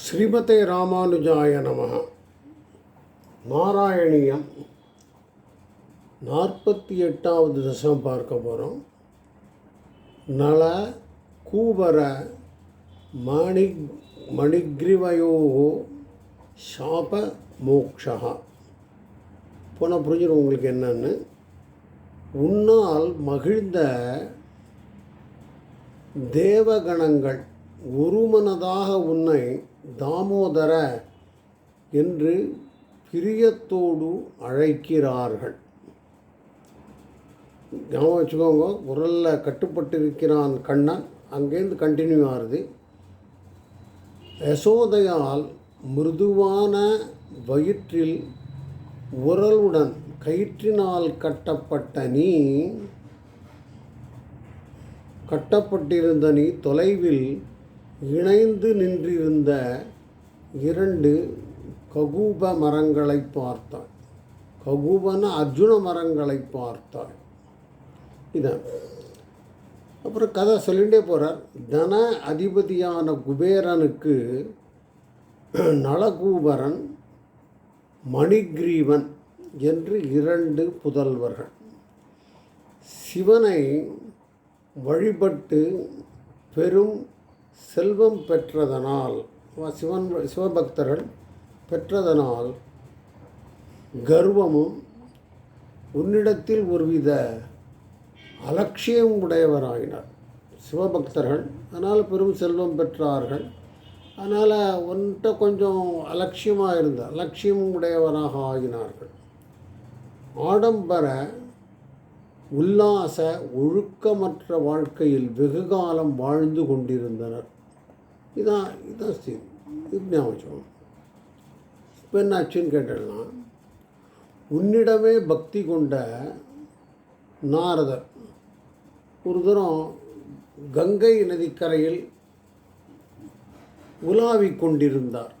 ஸ்ரீமதே ராமானுஜாய நம நாராயணியம். நாற்பத்தி எட்டாவது தசம் பார்க்க போகிறோம் நல கூபர மணி மணிக்ரிவயோ சாப மோக்ஷா போனால் புரிஞ்சிடும் உங்களுக்கு என்னன்னு. உன்னால் மகிழ்ந்த தேவகணங்கள் ஒருமனதாக உன்னை தாமோதர என்று பிரியத்தோடு அழைக்கிறார்கள். ஞாபகம் வச்சுக்கோங்க குரலில் கட்டுப்பட்டிருக்கிறான் கண்ணன். அங்கேருந்து கண்டினியூ ஆகுது யசோதையால் மிருதுவான வயிற்றில் உரலுடன் கயிற்றினால் கட்டப்பட்ட நீ கட்டப்பட்டிருந்த நீ தொலைவில் இணைந்து நின்றிருந்த இரண்டு ககூப மரங்களை பார்த்தாள். ககூபன அர்ஜுன மரங்களை பார்த்தாள். இதான் அப்புறம் கதை சொல்லிகிட்டே போகிறார் தன அதிபதியான குபேரனுக்கு நலகூபரன் மணிகிரீவன் என்று இரண்டு புதல்வர்கள். சிவனை வழிபட்டு பெரும் செல்வம் பெற்றதனால் சிவன் சிவபக்தர்கள் பெற்றதனால் கர்வமும் உன்னிடத்தில் ஒருவித அலட்சியம் உடையவராயினார். சிவபக்தர்கள் அதனால் பெரும் செல்வம் பெற்றார்கள். அதனால் ஒன்றை கொஞ்சம் அலட்சியமாக இருந்தார் அலட்சியம் உடையவராக ஆகினார்கள். ஆடம்பர உல்லாச ஒழுக்கமற்ற வாழ்க்கையில் வெகுகாலம் வாழ்ந்து கொண்டிருந்தனர். இதான் இதான் ஸ்ரீ இது ஞாபகம் இப்போ என்னாச்சுன்னு கேட்டேன்னா உன்னிடமே பக்தி கொண்ட நாரதர் ஒரு தூரம் கங்கை நதிக்கரையில் உலாவிக் கொண்டிருந்தார்.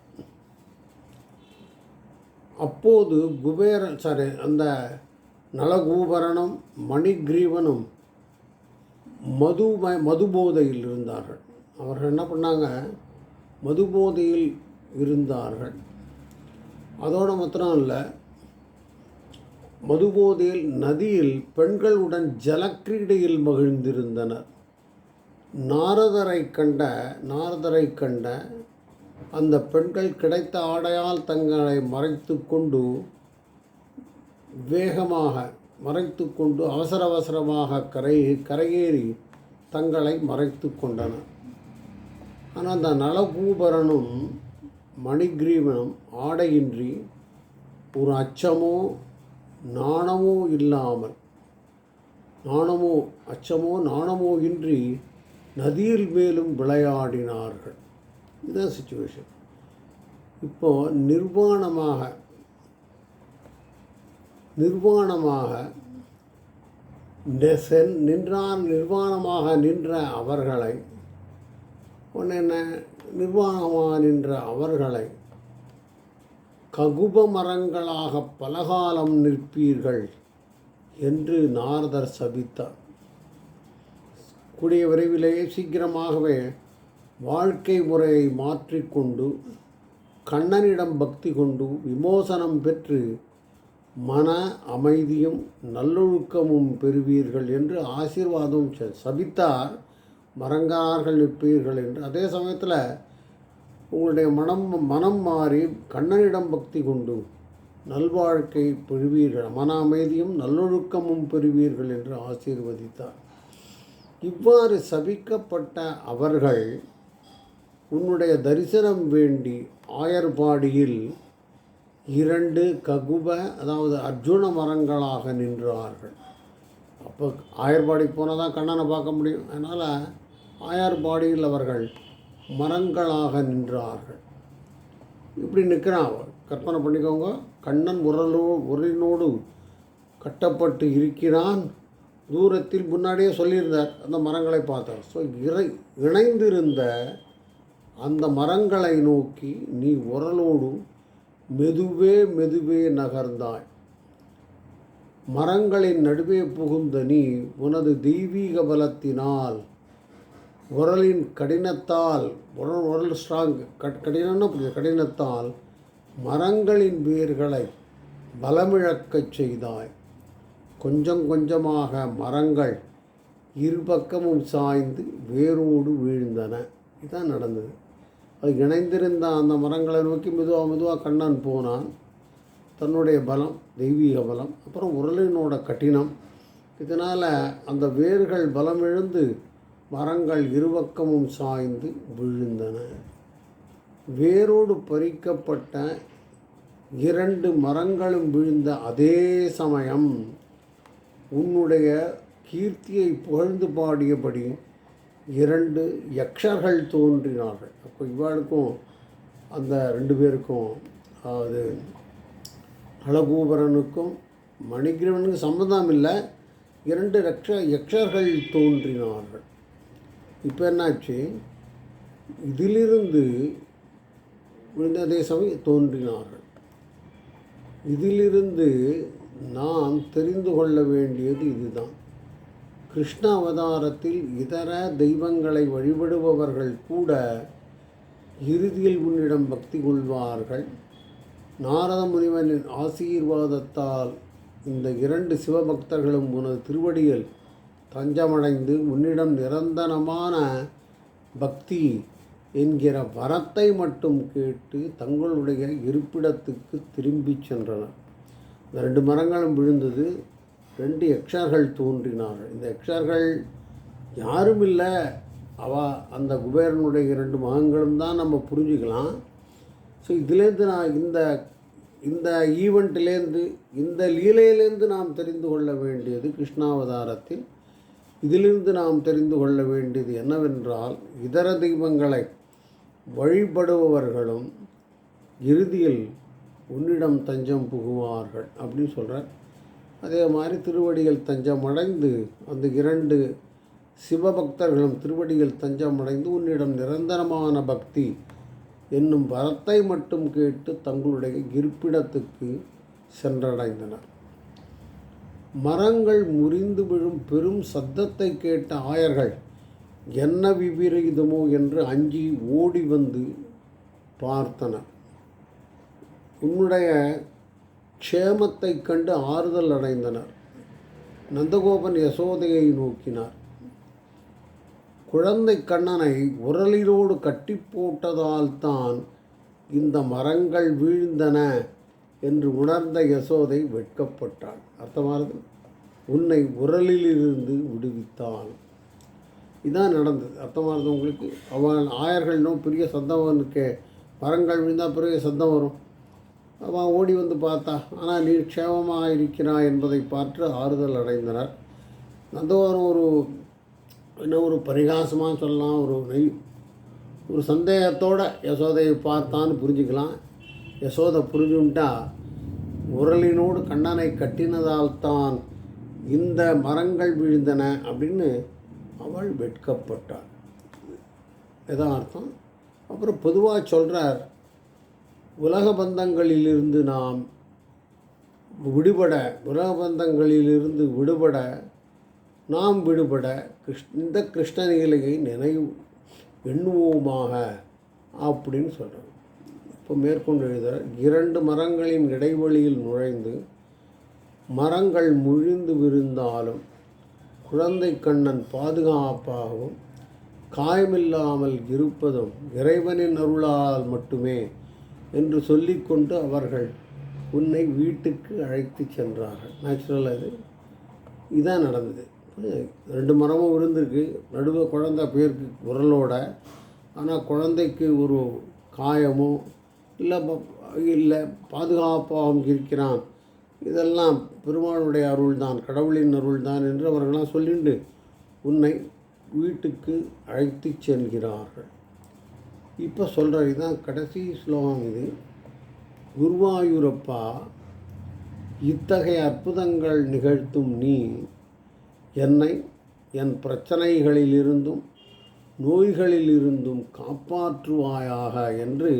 அப்போது குபேரன் சாரி அந்த நலகூபரனும் மணிக்ரீவனும் மது மதுபோதையில் இருந்தார்கள் அவர்கள் என்ன பண்ணாங்க? மதுபோதையில் இருந்தார்கள். அதோடு மாத்திரம் இல்லை மதுபோதையில் நதியில் பெண்களுடன் ஜலக்கிரீடையில் மகிழ்ந்திருந்தனர். நாரதரை கண்ட நாரதரை கண்ட அந்த பெண்கள் கிடைத்த ஆடையால் தங்களை மறைத்து கொண்டு வேகமாக மறைத்து கொண்டு அவசர அவசரமாக கரை கரையேறி தங்களை மறைத்து கொண்டன. ஆனால் அந்த நலகூபரனும் மணிகிரீவனும் ஆடையின்றி ஒரு அச்சமோ நாணமோ இல்லாமல் நாணமோ அச்சமோ நாணமோ இன்றி நதியில் மேலும் விளையாடினார்கள். இதுதான் சுச்சுவேஷன் இப்போது நிர்வாணமாக நிர்வாணமாக சென் நின்றான் நிர்வாணமாக நின்ற அவர்களை ஒன்று என்ன? நிர்வாணமாக நின்ற அவர்களை ககுப மரங்களாக பலகாலம் நிற்பீர்கள் என்று நாரதர் சபித்தார். கூடிய விரைவிலேயே சீக்கிரமாகவே வாழ்க்கை முறையை மாற்றிக்கொண்டு கண்ணனிடம் பக்தி கொண்டு விமோசனம் பெற்று மன அமைதியும் நல்லொழுக்கமும் பெறுவீர்கள் என்று ஆசீர்வாதம் சபித்தார் மறங்கார்கள் நிற்பீர்கள் என்று. அதே சமயத்தில் உங்களுடைய மனம் மனம் மாறி கண்ணனிடம் பக்தி கொண்டு நல்வாழ்க்கை பெறுவீர்கள். மன அமைதியும் நல்லொழுக்கமும் பெறுவீர்கள் என்று ஆசீர்வதித்தார். இவ்வாறு சபிக்கப்பட்ட அவர்கள் உன்னுடைய தரிசனம் வேண்டி ஆயர்பாடியில் இரண்டு ககுப அதாவது அர்ஜுன மரங்களாக நின்றார்கள். அப்போ ஆயர்பாடிக்கு போனால் தான் கண்ணனை பார்க்க முடியும். அதனால் ஆயர்பாடியில் அவர்கள் மரங்களாக நின்றார்கள். இப்படி நிற்கிறான் கற்பனை பண்ணிக்கோங்க. கண்ணன் உரலோ உரலினோடு கட்டப்பட்டு இருக்கிறான். தூரத்தில் முன்னாடியே சொல்லியிருந்தார் அந்த மரங்களை பார்த்தார். ஸோ இறை இணைந்திருந்த அந்த மரங்களை நோக்கி நீ உரலோடும் மெதுவே மெதுவே நகர்ந்தாய். மரங்களின் நடுவே புகுந்த நீ உனது தெய்வீக பலத்தினால் உரலின் கடினத்தால் உரல் உரல் ஸ்ட்ராங் கடினம்னா புரியுது கடினத்தால் மரங்களின் வேர்களை பலமிழக்கச் செய்தாய். கொஞ்சம் கொஞ்சமாக மரங்கள் இருபக்கமும் சாய்ந்து வேரோடு வீழ்ந்தன. இதுதான் நடந்தது. அது இணைந்திருந்த அந்த மரங்களை நோக்கி மெதுவாக மெதுவாக கண்ணன் போனான். தன்னுடைய பலம் தெய்வீக பலம் அப்புறம் உரலினோட கட்டினம். இதனால் அந்த வேர்கள் பலமிழந்து மரங்கள் இருபக்கமும் சாய்ந்து விழுந்தன. வேரோடு பறிக்கப்பட்ட இரண்டு மரங்களும் விழுந்த அதே சமயம் உன்னுடைய கீர்த்தியை புகழ்ந்து பாடியபடி இரண்டு யக்ஷர்கள் தோன்றினார்கள். அப்போ இவாளுக்கும் அந்த ரெண்டு பேருக்கும் அது அழகூபரனுக்கும் மணிகிரவனுக்கும் சம்மந்தம் இல்லை. இரண்டு ரக்ஷ யக்ஷர்கள் தோன்றினார்கள். இப்போ என்னாச்சு? இதிலிருந்து விழுந்த அதே சமயம் தோன்றினார்கள். இதிலிருந்து நாம் தெரிந்து கொள்ள வேண்டியது இதுதான். கிருஷ்ண அவதாரத்தில் இதர தெய்வங்களை வழிபடுபவர்கள் கூட இறுதியில் உன்னிடம் பக்தி கொள்வார்கள். நாரத முனிவனின் ஆசீர்வாதத்தால் இந்த இரண்டு சிவபக்தர்களும் உனது திருவடியில் தஞ்சமடைந்து உன்னிடம் நிரந்தரமான பக்தி என்கிற வரத்தை மட்டும் கேட்டு தங்களுடைய இருப்பிடத்துக்கு திரும்பிச் சென்றனர். இந்த ரெண்டு மரங்களும் விழுந்தது. ரெண்டு யக்ஷர்கள் தோன்றினார்கள் இந்த யக்ஷர்கள் யாரும் இல்லை அவ அந்த குபேரனுடைய இரண்டு மகன்களும் தான் நம்ம புரிஞ்சுக்கலாம். ஸோ இதுலேருந்து நான் இந்த இந்த ஈவெண்ட்லேருந்து இந்த லீலையிலேருந்து நாம் தெரிந்து கொள்ள வேண்டியது கிருஷ்ணாவதாரத்தில். இதிலிருந்து நாம் தெரிந்து கொள்ள வேண்டியது என்னவென்றால் இதர தெய்வங்களை வழிபடுபவர்களும் இறுதியில் உன்னிடம் தஞ்சம் புகுவார்கள் அப்படின்னு சொல்கிறார் அதே மாதிரி திருவடிகள் தஞ்சம் அடைந்து அந்த இரண்டு சிவபக்தர்களும் திருவடிகள் தஞ்சம் அடைந்து உன்னிடம் நிரந்தரமான பக்தி என்னும் வரத்தை மட்டும் கேட்டு தங்களுடைய இருப்பிடத்துக்கு சென்றடைந்தனர். மரங்கள் முறிந்து விழும் பெரும் சத்தத்தை கேட்ட ஆயர்கள் என்ன விபரீதமோ என்று அஞ்சி ஓடி வந்து பார்த்தனர். உன்னுடைய க்ஷேமத்தைக் கண்டு ஆறுதல் அடைந்தனர். நந்தகோபன் யசோதையை நோக்கினார். குழந்தை கண்ணனை உரலிரோடு கட்டி போட்டதால் தான் இந்த மரங்கள் வீழ்ந்தன என்று உணர்ந்த யசோதை வெட்கப்பட்டாள் அர்த்தமானது? உன்னை உரலிலிருந்து விடுவித்தான். இதான் நடந்தது. அர்த்தமானது உங்களுக்கு? அவன் ஆயர்கள்னும் பெரிய சத்தம் இருக்கே மரங்கள் விழுந்தால் பெரிய சத்தம் வரும். அவன் ஓடி வந்து பார்த்தா ஆனால் நீ க்ஷேமமாக இருக்கிறாய் என்பதை பார்த்து ஆறுதல் அடைந்தனர். நந்தவரம் ஒரு என்ன ஒரு பரிகாசமாக சொல்லலாம் ஒரு நெய் ஒரு சந்தேகத்தோடு யசோதையை பார்த்தான்னு புரிஞ்சுக்கலாம். யசோதை புரிஞ்சுட்டா உரலினோடு கண்ணனை கட்டினதால் தான் இந்த மரங்கள் விழுந்தன அப்படின்னு அவள் வெட்கப்பட்டாள். இதான் அர்த்தம் அப்புறம் பொதுவாக சொல்கிறார் உலக பந்தங்களிலிருந்து நாம் விடுபட உலக பந்தங்களிலிருந்து விடுபட நாம் விடுபட கிருஷ் இந்த கிருஷ்ண நிலையை நினைவு எண்ணுவோமாக அப்படின்னு சொல்கிறோம் இப்போ மேற்கொண்டு எழுத இரண்டு மரங்களின் இடைவெளியில் நுழைந்து மரங்கள் முழிந்து விருந்தாலும் குழந்தை கண்ணன் பாதுகாப்பாகவும் காயமில்லாமல் இருப்பதும் இறைவனின் அருளால் மட்டுமே என்று சொல்லிக்கொண்டு அவர்கள் உன்னை வீட்டுக்கு அழைத்து சென்றார்கள். நேச்சுரல் அது இதான் நடந்தது. ரெண்டு மரமும் விழுந்திருக்கு. நடுவே குழந்தை பேருக்கு உரலோட ஆனால் குழந்தைக்கு ஒரு காயமோ இல்லை இல்லை பாதுகாப்பாகவும் இருக்கிறான். இதெல்லாம் பெருமாளுடைய அருள் தான் கடவுளின் அருள் தான் என்று அவர்களாம் சொல்லிண்டு உன்னை வீட்டுக்கு அழைத்து செல்கிறார்கள். இப்போ சொல்கிற இதுதான் கடைசி ஸ்லோகம் இது. குருவாயூரப்பா இத்தகைய அற்புதங்கள் நிகழ்த்தும் நீ என்னை என் பிரச்சனைகளிலிருந்தும் நோய்களிலிருந்தும் காப்பாற்றுவாயாக என்று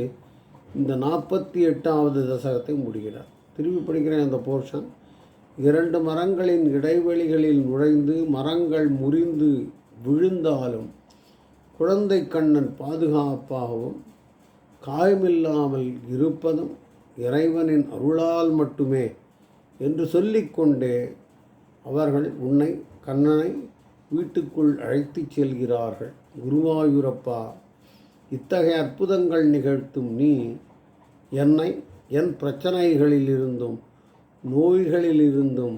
இந்த நாற்பத்தி எட்டாவது தசகத்தை முடிகிறார் திரும்பி படிக்கிறேன் அந்த போர்ஷன் இரண்டு மரங்களின் இடைவெளிகளில் நுழைந்து மரங்கள் முறிந்து விழுந்தாலும் குழந்தை கண்ணன் பாதுகாப்பாகவும் காயமில்லாமல் இருப்பதும் இறைவனின் அருளால் மட்டுமே என்று சொல்லிக்கொண்டே அவர்கள் உன்னை கண்ணனை வீட்டுக்குள் அழைத்துச் செல்கிறார்கள். குருவாயூரப்பா இத்தகைய அற்புதங்கள் நிகழ்த்தும் நீ என்னை என் பிரச்சனைகளிலிருந்தும் நோய்களிலிருந்தும்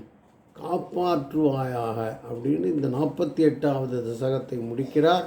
காப்பாற்றுவாயாக அப்படின்னு இந்த நாற்பத்தி எட்டாவது தசகத்தை முடிக்கிறார்.